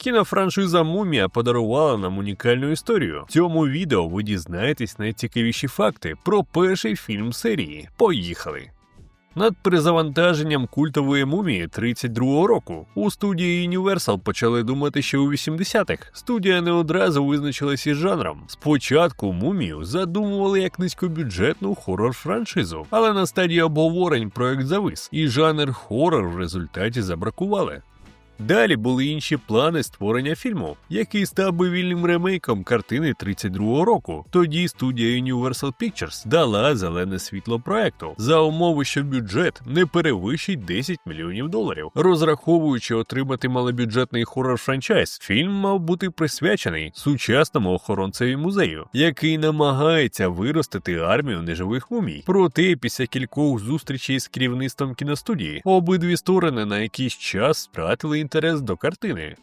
Кінофраншиза Мумія подарувала нам унікальну історію. В цьому відео ви дізнаєтесь найцікавіші факти про перший фільм серії. Поїхали! Над перезавантаженням культової мумії 32-го року у студії Universal почали думати ще у 80-х. Студія не одразу визначилася із жанром. Спочатку мумію задумували як низькобюджетну хорор-франшизу, але на стадії обговорень проект завис, і жанр хорор в результаті забракували. Далі були інші плани створення фільму, який став би вільним ремейком картини 32-го року. Тоді студія Universal Pictures дала зелене світло проекту за умови, що бюджет не перевищить 10 мільйонів доларів. Розраховуючи отримати малобюджетний хорор франчайз, фільм мав бути присвячений сучасному охоронцеві музею, який намагається виростити армію неживих мумій. Проте після кількох зустрічей з керівництвом кіностудії обидві сторони на якийсь час втратили інтерес до картини.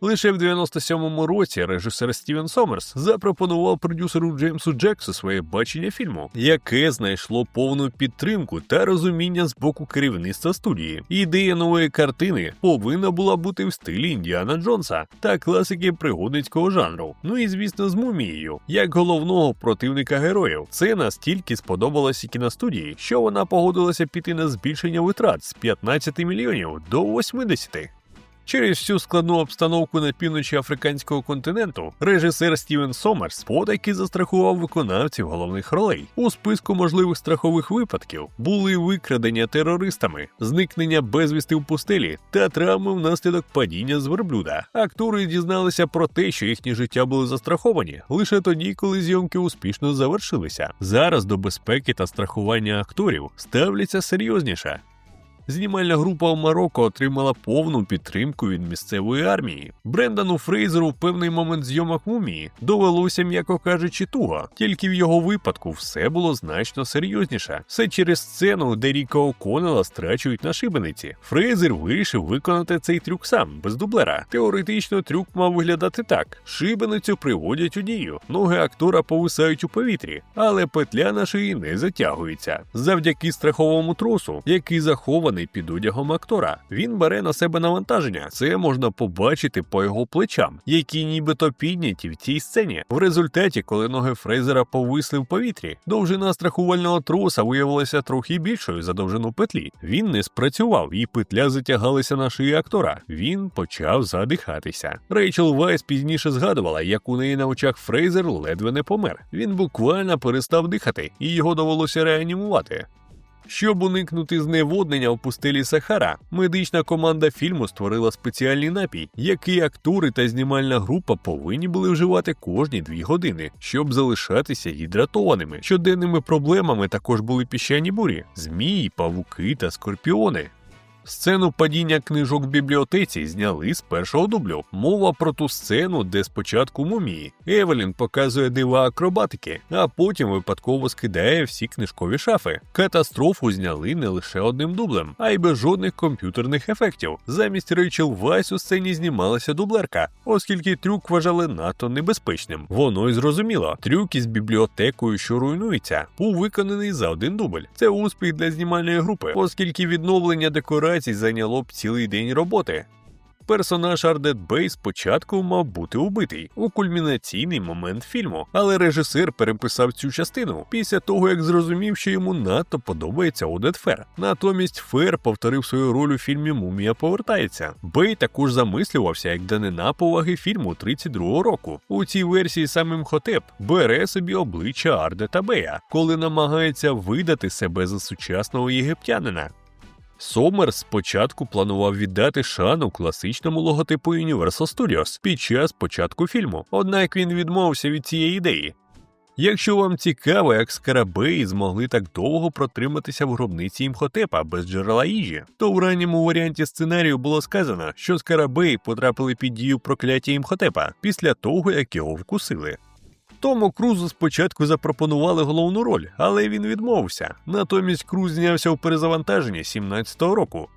Лише в 97-му році режисер Стівен Сомерс запропонував продюсеру Джеймсу Джексу своє бачення фільму, яке знайшло повну підтримку та розуміння з боку керівництва студії. Ідея нової картини повинна була бути в стилі Індіана Джонса та класики пригодницького жанру. Ну і звісно, з мумією, як головного противника героїв. Це настільки сподобалося кіностудії, що вона погодилася піти на збільшення витрат з 15 мільйонів до 80. Через всю складну обстановку на півночі африканського континенту режисер Стівен Сомерс потайки застрахував виконавців головних ролей. У списку можливих страхових випадків були викрадення терористами, зникнення безвісти в пустелі та травми внаслідок падіння з верблюда. Актори дізналися про те, що їхні життя були застраховані лише тоді, коли зйомки успішно завершилися. Зараз до безпеки та страхування акторів ставляться серйозніше. Знімальна група в Марокко отримала повну підтримку від місцевої армії. Брендану Фрейзеру в певний момент зйомок мумії довелося, м'яко кажучи, туго. Тільки в його випадку все було значно серйозніше. Все через сцену, де Ріка О'Коннелла страчують на шибениці. Фрейзер вирішив виконати цей трюк сам, без дублера. Теоретично трюк мав виглядати так: шибеницю приводять у дію, ноги актора повисають у повітрі, але петля на шиї не затягується. Завдяки страховому тросу, який захований під одягом актора. Він бере на себе навантаження. Це можна побачити по його плечам, які нібито підняті в цій сцені. В результаті, коли ноги Фрейзера повисли в повітрі, довжина страхувального троса виявилася трохи більшою за довжину петлі. Він не спрацював, і петля затягалася на шиї актора. Він почав задихатися. Рейчел Вайс пізніше згадувала, як у неї на очах Фрейзер ледве не помер. Він буквально перестав дихати, і його довелося реанімувати. Щоб уникнути зневоднення у пустелі Сахара, медична команда фільму створила спеціальний напій, який актори та знімальна група повинні були вживати кожні дві години, щоб залишатися гідратованими. Щоденними проблемами також були піщані бурі, змії, павуки та скорпіони. Сцену падіння книжок в бібліотеці зняли з першого дублю. Мова про ту сцену, де спочатку мумії. Евелін показує дива акробатики, а потім випадково скидає всі книжкові шафи. Катастрофу зняли не лише одним дублем, а й без жодних комп'ютерних ефектів. Замість Рейчел Вайс у сцені знімалася дублерка, оскільки трюк вважали надто небезпечним. Воно й зрозуміло. Трюк із бібліотекою, що руйнується, був виконаний за один дубль. Це успіх для знімальної групи, оскільки відновлення декорацій зайняло б цілий день роботи. Персонаж Ардет Бей спочатку мав бути убитий у кульмінаційний момент фільму, але режисер переписав цю частину після того, як зрозумів, що йому надто подобається Одет Фер. Натомість Фер повторив свою роль у фільмі Мумія повертається. Бей також замислювався як данина поваги фільму 32-го року. У цій версії самим Хотеп бере собі обличчя Ардета Бея, коли намагається видати себе за сучасного єгиптянина. Сомер спочатку планував віддати шану класичному логотипу Universal Studios під час початку фільму, однак він відмовився від цієї ідеї. Якщо вам цікаво, як скарабеї змогли так довго протриматися в гробниці імхотепа без джерела їжі, то в ранньому варіанті сценарію було сказано, що скарабеї потрапили під дію прокляття імхотепа після того, як його вкусили. Тому Крузу спочатку запропонували головну роль, але він відмовився. Натомість Круз знявся у перезавантаженні 17-го року.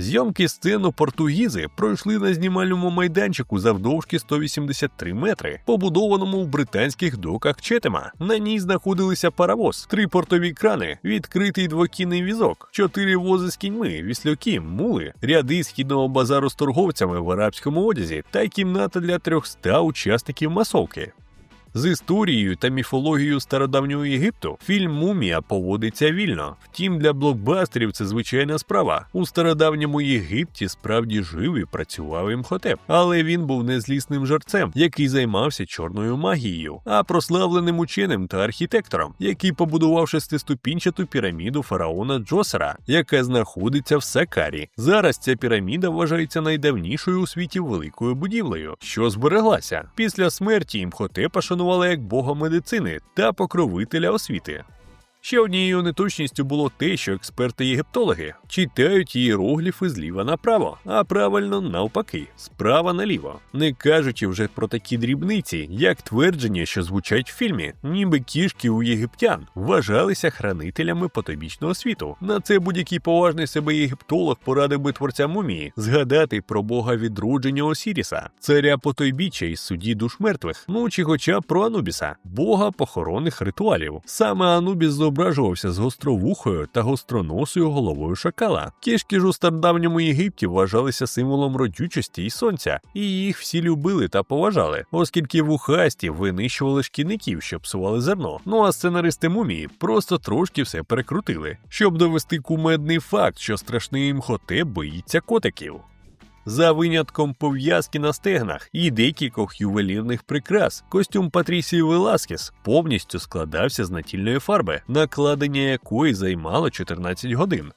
Зйомки сцену Португізи пройшли на знімальному майданчику завдовжки 183 метри, побудованому в британських доках Четема. На ній знаходилися паровоз, три портові крани, відкритий двокінний візок, чотири вози з кіньми, віслюки, мули, ряди східного базару з торговцями в арабському одязі та кімната для 300 учасників масовки. З історією та міфологією стародавнього Єгипту фільм Мумія поводиться вільно. Втім, для блокбастерів це звичайна справа. У стародавньому Єгипті справді жив і працював імхотеп, але він був не злісним жарцем, який займався чорною магією, а прославленим ученим та архітектором, який побудував шестиступінчату піраміду фараона Джосера, яка знаходиться в Сакарі. Зараз ця піраміда вважається найдавнішою у світі великою будівлею, що збереглася після смерті імхотепа шанували як бога медицини та покровителя освіти. Ще однією неточністю було те, що експерти-єгиптологи читають ієрогліфи зліва направо, а правильно навпаки, справа наліво, не кажучи вже про такі дрібниці, як твердження, що звучать в фільмі, ніби кішки у єгиптян вважалися хранителями потобічного світу. На це будь-який поважний себе єгиптолог порадив би творцям мумії згадати про бога відродження Осіріса, царя потойбіччя із судді душ мертвих, ну чи хоча про Анубіса, бога похоронних ритуалів. Саме Анубіс зображувався з гостровухою та гостроносою головою шакала. Кішки ж у стародавньому Єгипті вважалися символом родючості і сонця, і їх всі любили та поважали, оскільки вухасті винищували шкідників, що псували зерно. Ну а сценаристи мумії просто трошки все перекрутили, щоб довести кумедний факт, що страшний імхотеп боїться котиків за винятком пов'язки на стегнах і декількох ювелірних прикрас. Костюм Патрісії Веласкес повністю складався з натільної фарби, накладення якої займало 14 годин.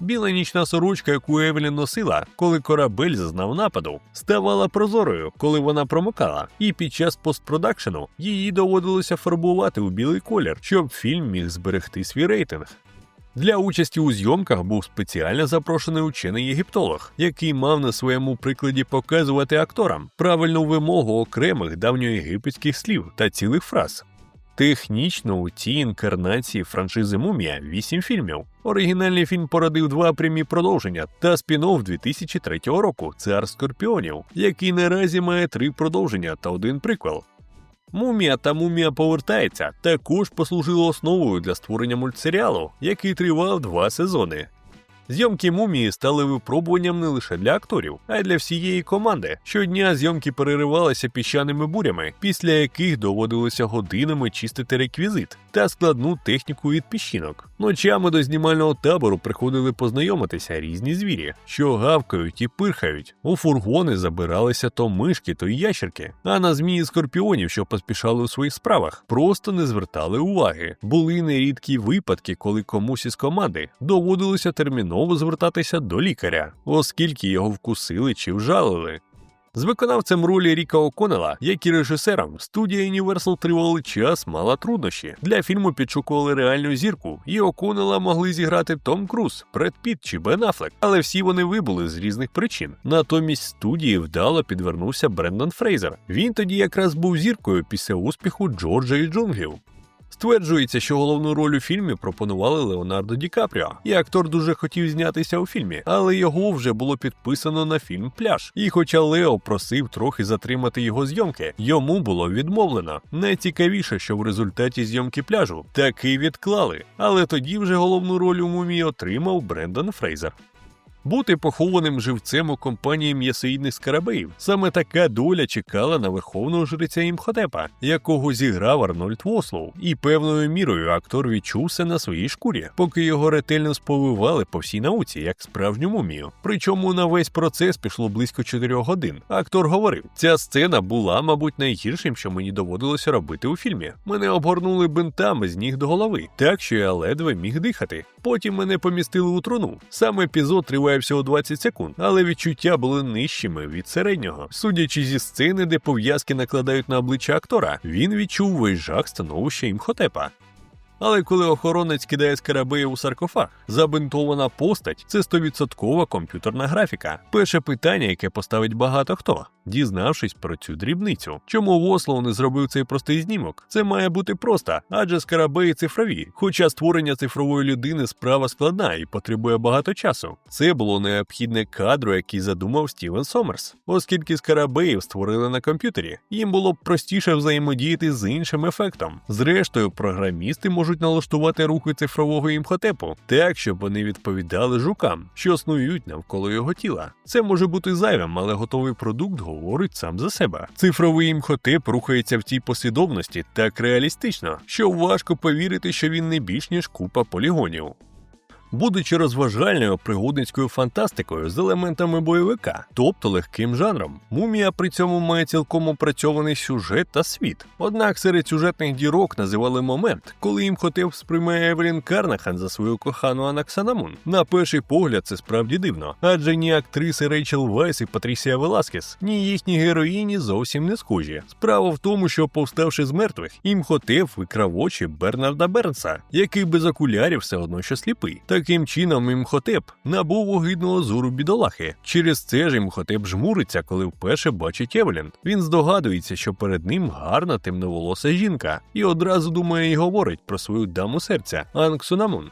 Біла нічна сорочка, яку Евелін носила, коли корабель зазнав нападу, ставала прозорою, коли вона промокала, і під час постпродакшену її доводилося фарбувати у білий колір, щоб фільм міг зберегти свій рейтинг. Для участі у зйомках був спеціально запрошений учений єгиптолог, який мав на своєму прикладі показувати акторам правильну вимогу окремих давньоєгипетських слів та цілих фраз. Технічно у цій інкарнації франшизи Мумія 8 фільмів. Оригінальний фільм породив два прямі продовження та спін-офф 2003 року Цар Скорпіонів, який наразі має три продовження та один приквел. Мумія та мумія повертається також послужило основою для створення мультсеріалу, який тривав два сезони. Зйомки мумії стали випробуванням не лише для акторів, а й для всієї команди. Щодня зйомки переривалися піщаними бурями, після яких доводилося годинами чистити реквізит та складну техніку від піщинок. Ночами до знімального табору приходили познайомитися різні звірі, що гавкають і пирхають. У фургони забиралися то мишки, то ящерки. А на змії скорпіонів, що поспішали у своїх справах, просто не звертали уваги. Були нерідкі випадки, коли комусь із команди доводилося терміново звертатися до лікаря, оскільки його вкусили чи вжалили. З виконавцем ролі Ріка О'Коннелла, як і режисером, студія Universal тривалий час мала труднощі. Для фільму підшукували реальну зірку, і О'Коннелла могли зіграти Том Круз, Бред Піт чи Бен Аффлек, але всі вони вибули з різних причин. Натомість студії вдало підвернувся Брендон Фрейзер. Він тоді якраз був зіркою після успіху Джорджа і джунглів. Стверджується, що головну роль у фільмі пропонували Леонардо Ді Капріо, і актор дуже хотів знятися у фільмі, але його вже було підписано на фільм Пляж. І хоча Лео просив трохи затримати його зйомки, йому було відмовлено. Найцікавіше, що в результаті зйомки пляжу таки відклали. Але тоді вже головну роль у мумі отримав Брендон Фрейзер. Бути похованим живцем у компанії м'ясоїдних скарабеїв. Саме така доля чекала на верховного жреця Імхотепа, якого зіграв Арнольд Вослоу, і певною мірою актор відчувся на своїй шкурі, поки його ретельно сповивали по всій науці, як справжню мумію. Причому на весь процес пішло близько 4 годин. Актор говорив: ця сцена була, мабуть, найгіршим, що мені доводилося робити у фільмі. Мене обгорнули бинтами з ніг до голови, так що я ледве міг дихати. Потім мене помістили у труну. Сам епізод триває всього 20 секунд, але відчуття були нижчими від середнього. Судячи зі сцени, де пов'язки накладають на обличчя актора, він відчув весь жах становища імхотепа. Але коли охоронець кидає скарабея у саркофаг, забинтована постать це 100% комп'ютерна графіка. Перше питання, яке поставить багато хто, дізнавшись про цю дрібницю. Чому Вослоу не зробив цей простий знімок? Це має бути просто, адже скарабеї цифрові. Хоча створення цифрової людини справа складна і потребує багато часу. Це було необхідне кадру, який задумав Стівен Сомерс, оскільки скарабеїв створили на комп'ютері. Їм було б простіше взаємодіяти з іншим ефектом. Зрештою, програмісти можуть налаштувати рухи цифрового імхотепу так, щоб вони відповідали жукам, що снують навколо його тіла. Це може бути зайвим, але готовий продукт говорить сам за себе. Цифровий імхотеп рухається в тій послідовності так реалістично, що важко повірити, що він не більш ніж купа полігонів. Будучи розважальною пригодницькою фантастикою з елементами бойовика, тобто легким жанром, мумія при цьому має цілком опрацьований сюжет та світ. Однак серед сюжетних дірок називали момент, коли їм хотів сприймає Евелін Карнахан за свою кохану Анаксанамун. На перший погляд це справді дивно, адже ні актриси Рейчел Вайс і Патрісія Веласкес, ні їхні героїні зовсім не схожі. Справа в тому, що повставши з мертвих, їм хотів викрав очі Бернарда Бернса, який без окулярів все одно що сліпий. Таким чином, імхотеп набув огидного зору бідолахи. Через це ж імхотеп жмуриться, коли вперше бачить Евелін. Він здогадується, що перед ним гарна темноволоса жінка, і одразу думає і говорить про свою даму серця Анксунамун.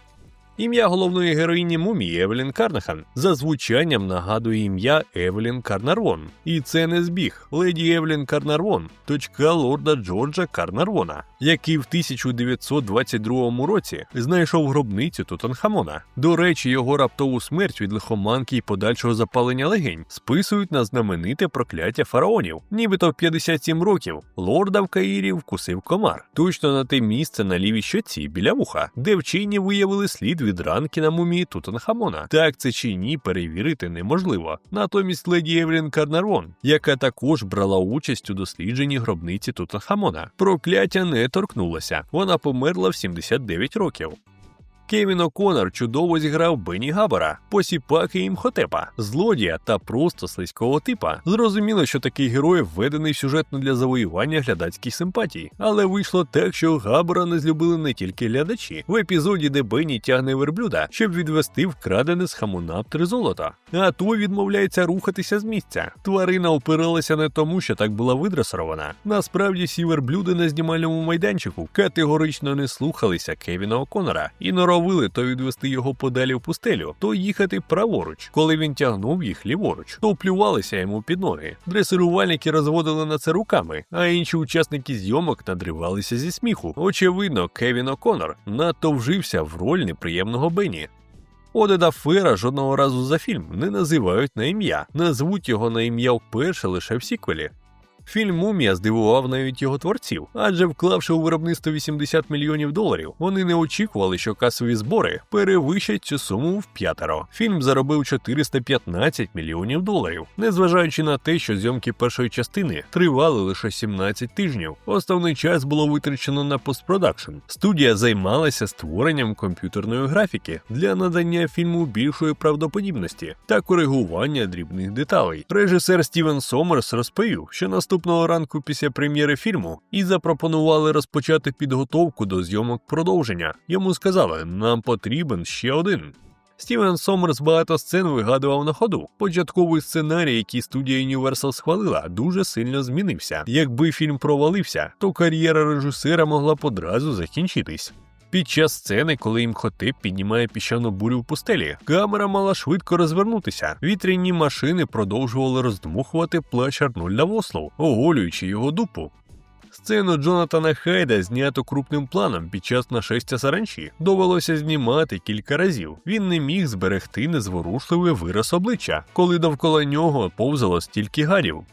Ім'я головної героїні мумії Евелін Карнахан за звучанням нагадує ім'я Евелін Карнарвон. І це не збіг. Леді Евелін Карнарвон, дочка лорда Джорджа Карнарвона, який в 1922 році знайшов гробницю Тутанхамона. До речі, його раптову смерть від лихоманки і подальшого запалення легень списують на знамените прокляття фараонів. Нібито в 57 років лорда в Каїрі вкусив комар. Точно на те місце на лівій щоці біля вуха, де вчені виявили слід від ранки на мумії Тутанхамона. Так це чи ні, перевірити неможливо. Натомість леді Евлін Карнарвон, яка також брала участь у дослідженні гробниці Тутанхамона, прокляття не торкнулося. Вона померла в 79 років. Кевін О'Коннор чудово зіграв Бенні Габбара, посіпаки імхотепа, злодія та просто слизького типа. Зрозуміло, що такий герой введений сюжетно для завоювання глядацьких симпатій, але вийшло так, що Габбара не злюбили не тільки глядачі. В епізоді, де Бенні тягне верблюда, щоб відвести вкрадене з хамунаптри золото. А той відмовляється рухатися з місця. Тварина опиралася не тому, що так була видресирована. Насправді всі верблюди на знімальному майданчику категорично не слухалися Кевіна О'Коннора і норовили то відвести його подалі в пустелю, то їхати праворуч, коли він тягнув їх ліворуч, то плювалися йому під ноги. Дресирувальники розводили на це руками, а інші учасники зйомок надривалися зі сміху. Очевидно, Кевін О'Коннор надто вжився в роль неприємного Бенні. Одеда Фера жодного разу за фільм не називають на ім'я, назвуть його на ім'я вперше лише в сіквелі. Фільм Мумія здивував навіть його творців, адже вклавши у виробництво 80 мільйонів доларів, вони не очікували, що касові збори перевищать цю суму в п'ятеро. Фільм заробив 415 мільйонів доларів, незважаючи на те, що зйомки першої частини тривали лише 17 тижнів. Основний час було витрачено на постпродакшн. Студія займалася створенням комп'ютерної графіки для надання фільму більшої правдоподібності та коригування дрібних деталей. Режисер Стівен Сомерс розповів, що наступного ранку після прем'єри фільму і запропонували розпочати підготовку до зйомок продовження. Йому сказали, нам потрібен ще один. Стівен Сомерс багато сцен вигадував на ходу. Початковий сценарій, який студія Universal схвалила, дуже сильно змінився. Якби фільм провалився, то кар'єра режисера могла б одразу закінчитись. Під час сцени, коли імхотеп піднімає піщану бурю в пустелі, камера мала швидко розвернутися. Вітряні машини продовжували роздмухувати плащ Арнольда Вослоу, оголюючи його дупу. Сцену Джонатана Хайда знято крупним планом під час нашестя саранчі. Довелося знімати кілька разів. Він не міг зберегти незворушливий вираз обличчя, коли довкола нього повзало стільки гадів.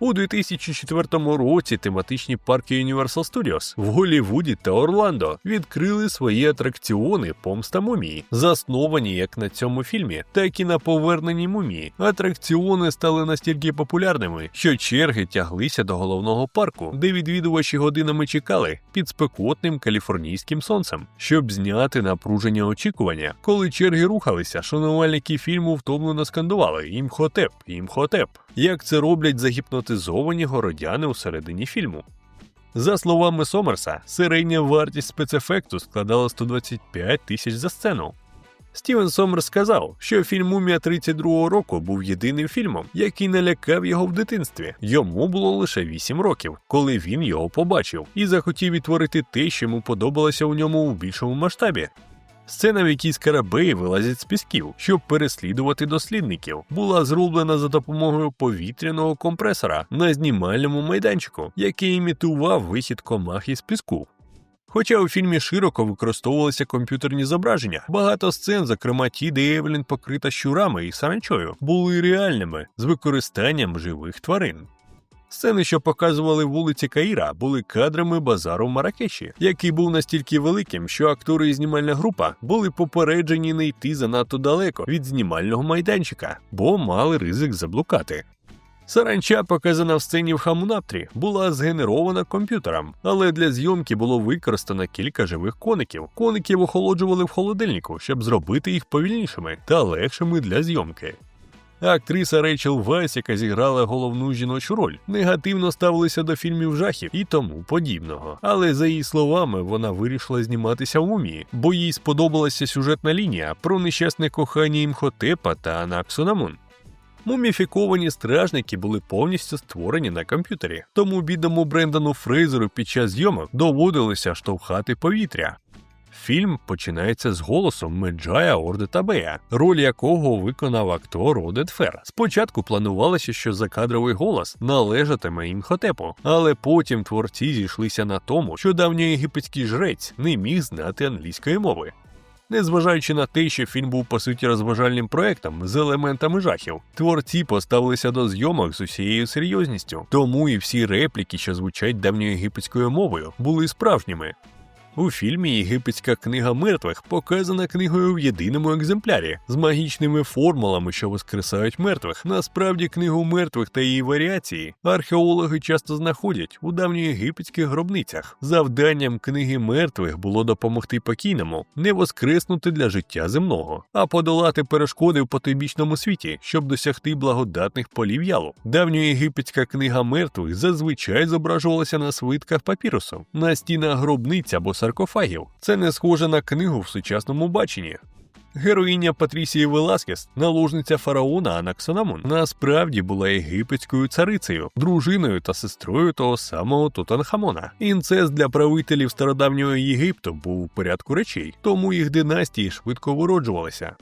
У 2004 році тематичні парки Universal Studios в Голлівуді та Орландо відкрили свої атракціони Помста мумії, засновані як на цьому фільмі, так і на поверненні мумії. Атракціони стали настільки популярними, що черги тяглися до головного парку, де відвідувачі годинами чекали під спекотним каліфорнійським сонцем, щоб зняти напруження очікування. Коли черги рухалися, шанувальники фільму втомлено скандували імхотеп, імхотеп. Як це роблять загіпнотизовані городяни у середині фільму. За словами Сомерса, середня вартість спецефекту складала 125 тисяч за сцену. Стівен Сомерс сказав, що фільм Мумія 32-го року був єдиним фільмом, який налякав його в дитинстві. Йому було лише 8 років, коли він його побачив, і захотів відтворити те, що йому подобалося у ньому у більшому масштабі. Сцена, в якій скарабеї вилазять з пісків, щоб переслідувати дослідників, була зроблена за допомогою повітряного компресора на знімальному майданчику, який імітував вихід комах із піску. Хоча у фільмі широко використовувалися комп'ютерні зображення, багато сцен, зокрема ті, де Евелін покрита щурами і саранчою, були реальними з використанням живих тварин. Сцени, що показували вулиці Каїра, були кадрами базару в Маракеші, який був настільки великим, що актори і знімальна група були попереджені не йти занадто далеко від знімального майданчика, бо мали ризик заблукати. Саранча, показана в сцені в Хамунаптрі, була згенерована комп'ютером, але для зйомки було використано кілька живих коників. Коників охолоджували в холодильнику, щоб зробити їх повільнішими та легшими для зйомки. Актриса Рейчел Вайс, яка зіграла головну жіночу роль, негативно ставилася до фільмів жахів і тому подібного. Але за її словами, вона вирішила зніматися в умі, бо їй сподобалася сюжетна лінія про нещасне кохання Імхотепа та Анаксунамун. Муміфіковані стражники були повністю створені на комп'ютері, тому бідному Брендану Фрейзеру під час зйомок доводилося штовхати повітря. Фільм починається з голосом Меджая Орде Табея, роль якого виконав актор Одет Фер. Спочатку планувалося, що закадровий голос належатиме імхотепу, але потім творці зійшлися на тому, що давньоєгипетський жрець не міг знати англійської мови. Незважаючи на те, що фільм був по суті розважальним проектом з елементами жахів, творці поставилися до зйомок з усією серйозністю, тому і всі репліки, що звучать давньоєгипетською мовою, були справжніми. У фільмі Єгипетська книга мертвих показана книгою в єдиному екземплярі з магічними формулами, що воскресають мертвих. Насправді, книгу мертвих та її варіації археологи часто знаходять у давньоєгипетських гробницях. Завданням книги мертвих було допомогти покійному не воскреснути для життя земного, а подолати перешкоди в потойбічному світі, щоб досягти благодатних полів ялу. Давньоєгипетська книга мертвих зазвичай зображувалася на свитках папірусу, на стінах гробниць або саркофагів. Це не схоже на книгу в сучасному баченні. Героїня Патрісії Веласкес, наложниця фараона Анаксонамон, насправді була єгипетською царицею, дружиною та сестрою того самого Тутанхамона. Інцест для правителів стародавнього Єгипту був у порядку речей, тому їх династії швидко вироджувалися.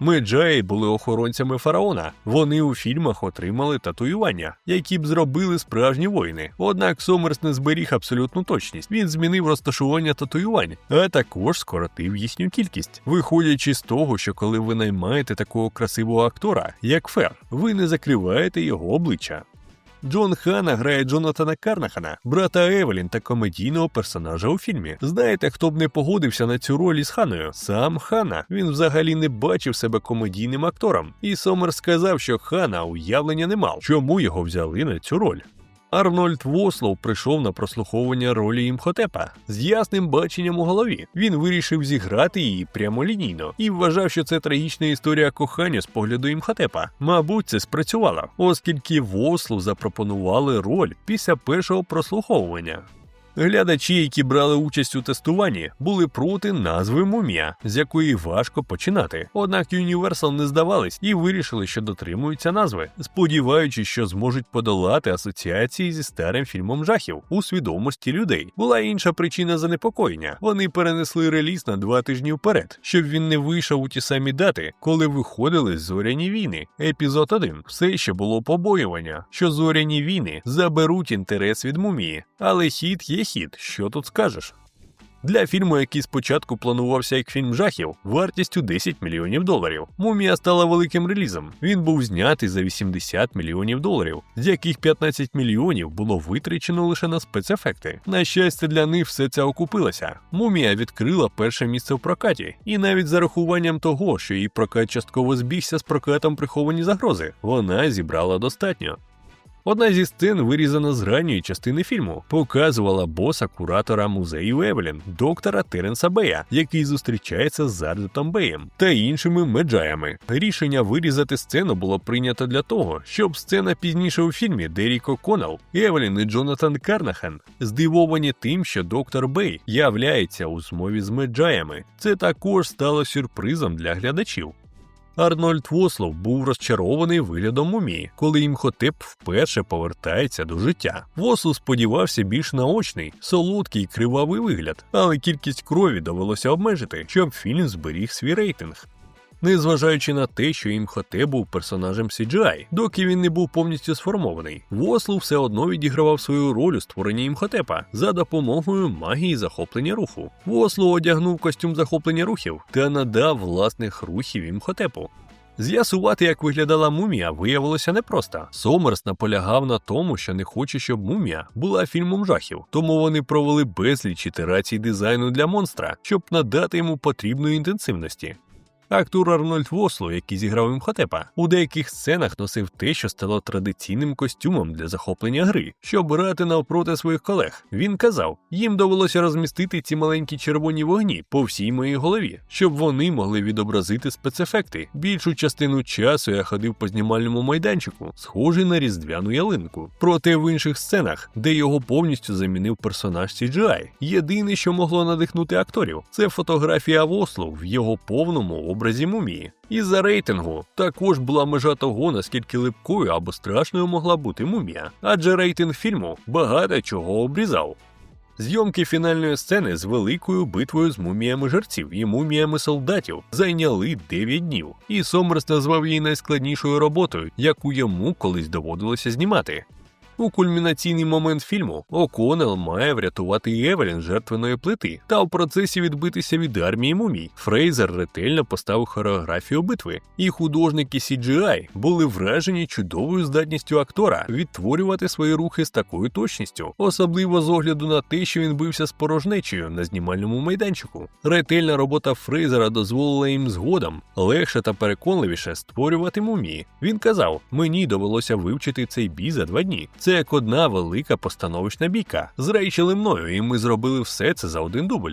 Меджаї були охоронцями фараона. Вони у фільмах отримали татуювання, які б зробили справжні воїни. Однак Сомерс не зберіг абсолютну точність. Він змінив розташування татуювань, а також скоротив їхню кількість, виходячи з того, що коли ви наймаєте такого красивого актора, як Фер, ви не закриваєте його обличчя. Джон Хана грає Джонатана Карнахана, брата Евелін та комедійного персонажа у фільмі. Знаєте, хто б не погодився на цю роль із Ханою? Сам Хана. Він взагалі не бачив себе комедійним актором. І Сомер сказав, що Хана уявлення не мав, чому його взяли на цю роль. Арнольд Вослов прийшов на прослуховування ролі імхотепа з ясним баченням у голові. Він вирішив зіграти її прямолінійно і вважав, що це трагічна історія кохання з погляду імхотепа. Мабуть, це спрацювало, оскільки Вослов запропонували роль після першого прослуховування. Глядачі, які брали участь у тестуванні, були проти назви мумія, з якої важко починати. Однак Universal не здавались і вирішили, що дотримуються назви, сподіваючись, що зможуть подолати асоціації зі старим фільмом жахів у свідомості людей. Була інша причина занепокоєння. Вони перенесли реліз на два тижні вперед, щоб він не вийшов у ті самі дати, коли виходили зоряні війни. Епізод 1. Все ще було побоювання, що зоряні війни заберуть інтерес від мумії, але хід є хід, що тут скажеш? Для фільму, який спочатку планувався як фільм жахів, вартістю 10 мільйонів доларів. Мумія стала великим релізом. Він був знятий за 80 мільйонів доларів, з яких 15 мільйонів було витрачено лише на спецефекти. На щастя, для них все це окупилося. Мумія відкрила перше місце в прокаті, і навіть за рахуванням того, що її прокат частково збігся з прокатом приховані загрози, вона зібрала достатньо. Одна зі сцен, вирізана з ранньої частини фільму, показувала боса куратора музею Евелін, доктора Теренса Бея, який зустрічається з Зардетом Беєм та іншими меджаями. Рішення вирізати сцену було прийнято для того, щоб сцена пізніше у фільмі Деріко Коннелл, Евелін і Джонатан Карнахан здивовані тим, що доктор Бей являється у змові з меджаями. Це також стало сюрпризом для глядачів. Арнольд Вослов був розчарований виглядом мумії, коли імхотеп вперше повертається до життя. Вослов сподівався більш наочний, солодкий, кривавий вигляд, але кількість крові довелося обмежити, щоб фільм зберіг свій рейтинг. Незважаючи на те, що імхотеп був персонажем CGI, доки він не був повністю сформований, Вослов все одно відігравав свою роль у створенні імхотепа за допомогою магії захоплення руху. Вослов одягнув костюм захоплення рухів та надав власних рухів імхотепу. З'ясувати, як виглядала мумія, виявилося непросто. Сомерс наполягав на тому, що не хоче, щоб мумія була фільмом жахів, тому вони провели безліч ітерацій дизайну для монстра, щоб надати йому потрібної інтенсивності. Актор Арнольд Восло, який зіграв імхотепа, у деяких сценах носив те, що стало традиційним костюмом для захоплення гри, щоб брати навпроти своїх колег. Він казав, їм довелося розмістити ці маленькі червоні вогні по всій моїй голові, щоб вони могли відобразити спецефекти. Більшу частину часу я ходив по знімальному майданчику, схожий на різдвяну ялинку. Проте в інших сценах, де його повністю замінив персонаж CGI, єдине, що могло надихнути акторів, це фотографія Восло в його повному образі мумії. Із-за рейтингу також була межа того, наскільки липкою або страшною могла бути мумія, адже рейтинг фільму багато чого обрізав. Зйомки фінальної сцени з великою битвою з муміями жерців і муміями солдатів зайняли 9 днів, і Сомерс назвав її найскладнішою роботою, яку йому колись доводилося знімати. У кульмінаційний момент фільму О'Коннелл має врятувати Евелін жертвеної плити та в процесі відбитися від армії мумій. Фрейзер ретельно поставив хореографію битви, і художники CGI були вражені чудовою здатністю актора відтворювати свої рухи з такою точністю, особливо з огляду на те, що він бився з порожнечею на знімальному майданчику. Ретельна робота Фрейзера дозволила їм згодом легше та переконливіше створювати мумії. Він казав: мені довелося вивчити цей бій за два дні. Це як одна велика постановочна бійка. з Зрейчили мною, і ми зробили все це за один дубль.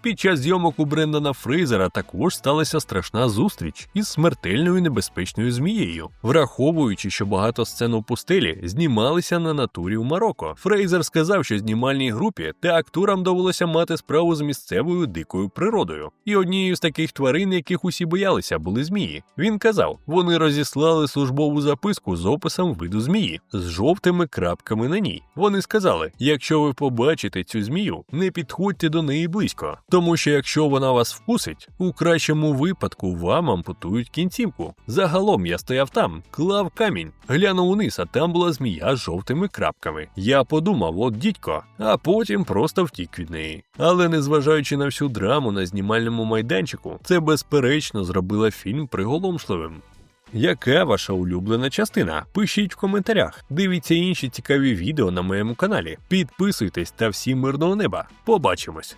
Під час зйомок у Брендана Фрейзера також сталася страшна зустріч із смертельною небезпечною змією, враховуючи, що багато сцен у пустелі знімалися на натурі в Марокко. Фрейзер сказав, що знімальній групі та акторам довелося мати справу з місцевою дикою природою. І однією з таких тварин, яких усі боялися, були змії. Він казав, вони розіслали службову записку з описом виду змії з жовтими крапками на ній. Вони сказали: якщо ви побачите цю змію, не підходьте до неї близько. Тому що якщо вона вас вкусить, у кращому випадку вам ампутують кінцівку. Загалом я стояв там, клав камінь, глянув униз, а там була змія з жовтими крапками. Я подумав, от дідько, а потім просто втік від неї. Але незважаючи на всю драму на знімальному майданчику, це безперечно зробило фільм приголомшливим. Яка ваша улюблена частина? Пишіть в коментарях. Дивіться інші цікаві відео на моєму каналі. Підписуйтесь та всім мирного неба. Побачимось!